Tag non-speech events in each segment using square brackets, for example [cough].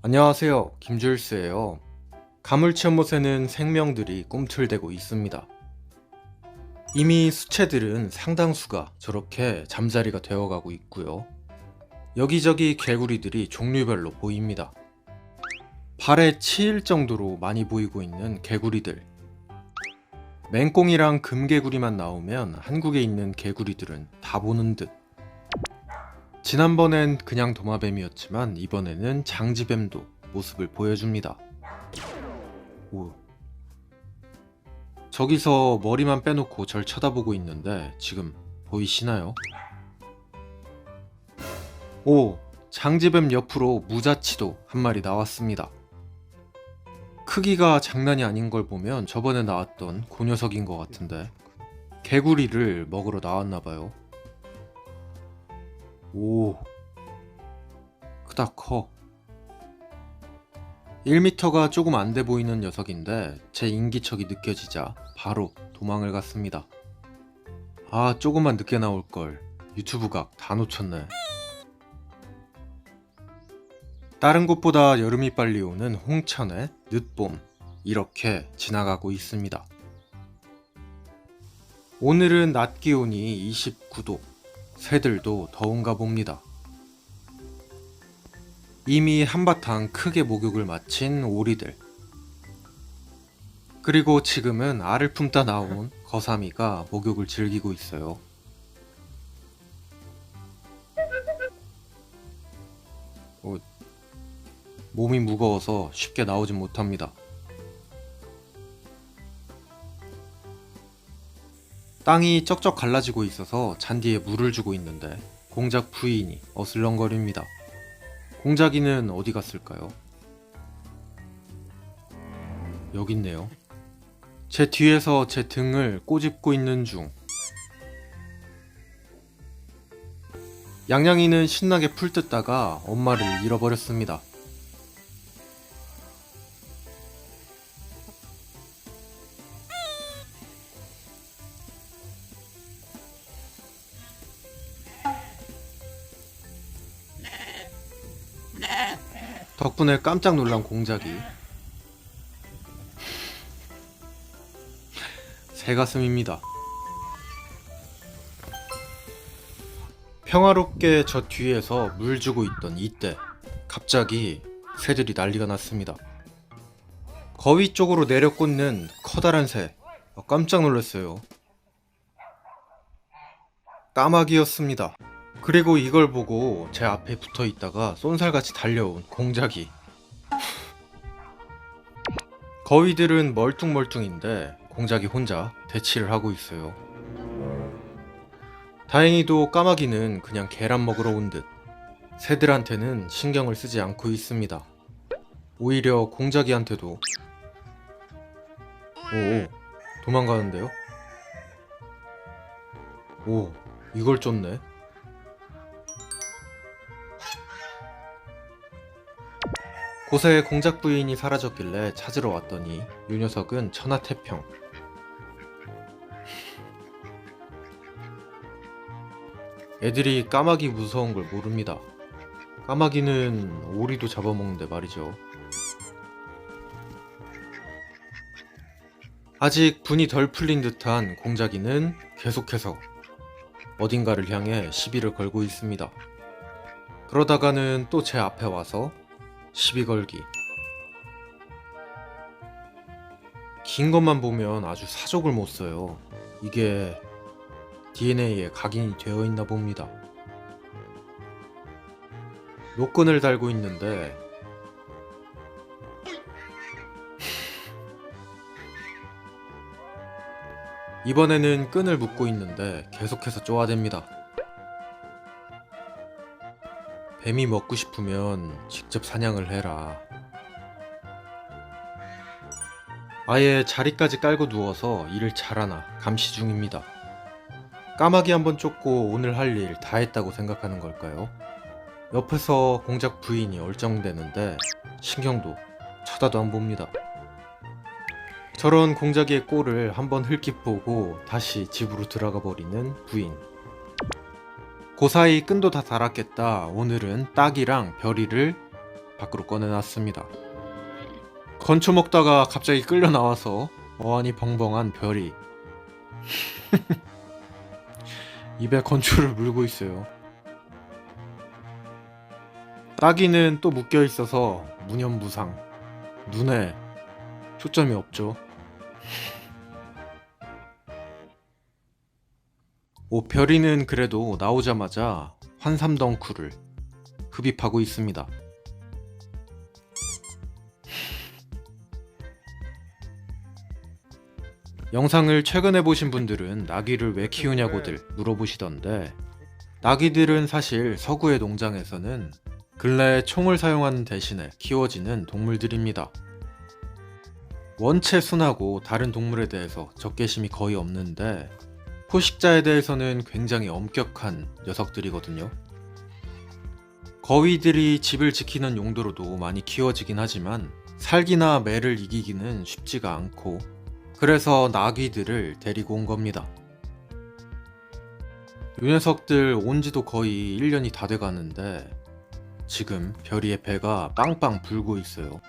안녕하세요. 김줄스예요. 가물치연못에는 생명들이 꿈틀대고 있습니다. 이미 수채들은 상당수가 저렇게 잠자리가 되어가고 있고요. 여기저기 개구리들이 종류별로 보입니다. 발에 치일 정도로 많이 보이고 있는 개구리들. 맹꽁이랑 금개구리만 나오면 한국에 있는 개구리들은 다 보는 듯. 지난번엔 그냥 도마뱀이었지만 이번에는 장지뱀도 모습을 보여줍니다. 오. 저기서 머리만 빼놓고 절 쳐다보고 있는데 지금 보이시나요? 오, 장지뱀 옆으로 무자치도 한 마리 나왔습니다. 크기가 장난이 아닌 걸 보면 저번에 나왔던 그 녀석인 것 같은데 개구리를 먹으러 나왔나봐요. 오, 크다 커. 1m가 조금 안 돼 보이는 녀석인데 제 인기척이 느껴지자 바로 도망을 갔습니다. 아, 조금만 늦게 나올 걸. 유튜브 각 다 놓쳤네. 다른 곳보다 여름이 빨리 오는 홍천의 늦봄 이렇게 지나가고 있습니다. 오늘은 낮 기온이 29도. 새들도 더운가 봅니다. 이미 한바탕 크게 목욕을 마친 오리들. 그리고 지금은 알을 품다 나온 거사미가 목욕을 즐기고 있어요. 어, 몸이 무거워서 쉽게 나오진 못합니다. 땅이 쩍쩍 갈라지고 있어서 잔디에 물을 주고 있는데 공작 부인이 어슬렁거립니다. 공작이는 어디 갔을까요? 여기 있네요. 제 뒤에서 제 등을 꼬집고 있는 중. 양양이는 신나게 풀 뜯다가 엄마를 잃어버렸습니다. 덕분에 깜짝 놀란 공작이 새 가슴입니다. 평화롭게 저 뒤에서 물 주고 있던 이때 갑자기 새들이 난리가 났습니다. 거위 쪽으로 내려 꽂는 커다란 새 어, 깜짝 놀랐어요. 까마귀였습니다. 그리고 이걸 보고 제 앞에 붙어 있다가 쏜살같이 달려온 공작이 거위들은 멀뚱멀뚱인데 공작이 혼자 대치를 하고 있어요. 다행히도 까마귀는 그냥 계란 먹으러 온 듯 새들한테는 신경을 쓰지 않고 있습니다. 오히려 공작이한테도 오 도망가는데요? 오 이걸 쫓네. 곳에 공작 부인이 사라졌길래 찾으러 왔더니 이 녀석은 천하태평. 애들이 까마귀 무서운 걸 모릅니다. 까마귀는 오리도 잡아먹는데 말이죠. 아직 분이 덜 풀린 듯한 공작이는 계속해서 어딘가를 향해 시비를 걸고 있습니다. 그러다가는 또 제 앞에 와서 시비 걸기. 긴 것만 보면 아주 사족을 못 써요. 이게 DNA에 각인이 되어 있나 봅니다. 노끈을 달고 있는데 이번에는 끈을 묶고 있는데 계속해서 쪼아댑니다. 뱀이 먹고 싶으면 직접 사냥을 해라. 아예 자리까지 깔고 누워서 일을 잘하나 감시 중입니다. 까마귀 한번 쫓고 오늘 할 일 다 했다고 생각하는 걸까요? 옆에서 공작 부인이 얼쩡대는데 신경도 쳐다도 안 봅니다. 저런 공작의 꼴을 한번 흘낏 보고 다시 집으로 들어가 버리는 부인. 그 사이 끈도 다 달았겠다. 오늘은 딱이랑 별이를 밖으로 꺼내놨습니다. 건초 먹다가 갑자기 끌려 나와서 어안이 벙벙한 별이 [laughs] 입에 건초를 물고 있어요. 따기는 또 묶여 있어서 무념무상. 눈에 초점이 없죠. 오 별이는 그래도 나오자마자 환삼덩쿨을 흡입하고 있습니다. 영상을 최근에 보신 분들은 나귀를 왜 키우냐고들 물어보시던데 나귀들은 사실 서구의 농장에서는 근래에 총을 사용하는 대신에 키워지는 동물들입니다. 원체 순하고 다른 동물에 대해서 적개심이 거의 없는데 포식자에 대해서는 굉장히 엄격한 녀석들이거든요. 거위들이 집을 지키는 용도로도 많이 키워지긴 하지만 살기나 매를 이기기는 쉽지가 않고 그래서 나귀들을 데리고 온 겁니다. 이 녀석들 온 지도 거의 1년이 다 돼 가는데 지금 별이의 배가 빵빵 불고 있어요.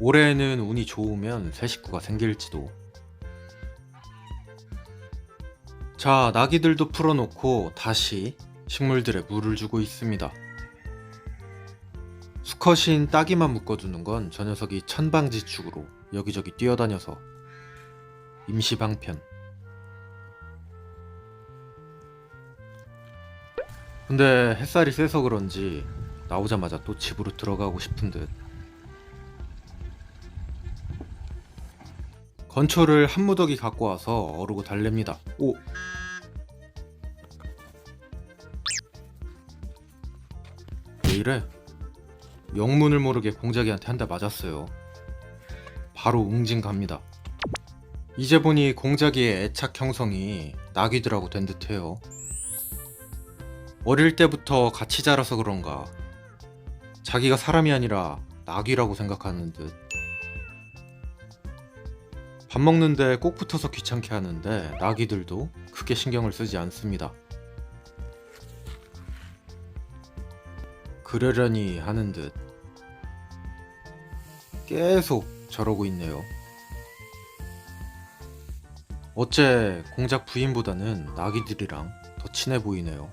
올해에는 운이 좋으면 새 식구가 생길지도. 자, 나귀들도 풀어놓고 다시 식물들에 물을 주고 있습니다. 수컷인 따기만 묶어두는 건 저 녀석이 천방지축으로 여기저기 뛰어다녀서 임시방편. 근데 햇살이 세서 그런지 나오자마자 또 집으로 들어가고 싶은 듯. 건초를 한 무더기 갖고 와서 어르고 달랩니다. 오! 왜 이래? 영문을 모르게 공작이한테 한 대 맞았어요. 바로 웅진 갑니다. 이제 보니 공작이의 애착 형성이 나귀들하고 된 듯해요. 어릴 때부터 같이 자라서 그런가 자기가 사람이 아니라 나귀라고 생각하는 듯. 밥 먹는데 꼭 붙어서 귀찮게 하는데 나귀들도 크게 신경을 쓰지 않습니다. 그러려니 하는 듯 계속 저러고 있네요. 어째 공작 부인보다는 나귀들이랑 더 친해 보이네요.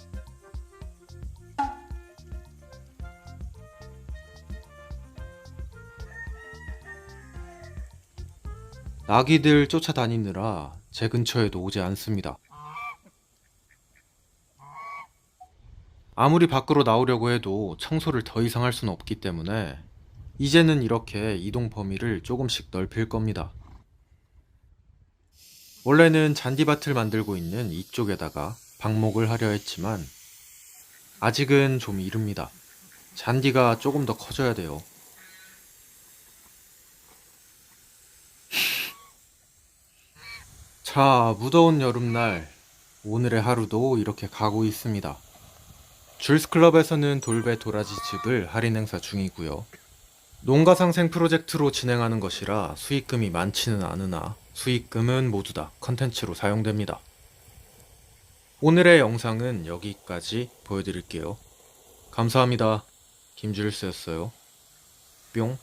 나귀들 쫓아다니느라 제 근처에도 오지 않습니다. 아무리 밖으로 나오려고 해도 청소를 더 이상 할 수는 없기 때문에 이제는 이렇게 이동 범위를 조금씩 넓힐 겁니다. 원래는 잔디밭을 만들고 있는 이쪽에다가 방목을 하려 했지만 아직은 좀 이릅니다. 잔디가 조금 더 커져야 돼요. 자, 무더운 여름날 오늘의 하루도 이렇게 가고 있습니다. 줄스 클럽에서는 돌배 도라지 즙을 할인 행사 중이고요. 농가 상생 프로젝트로 진행하는 것이라 수익금이 많지는 않으나 수익금은 모두 다 컨텐츠로 사용됩니다. 오늘의 영상은 여기까지 보여드릴게요. 감사합니다. 김줄스였어요. 뿅.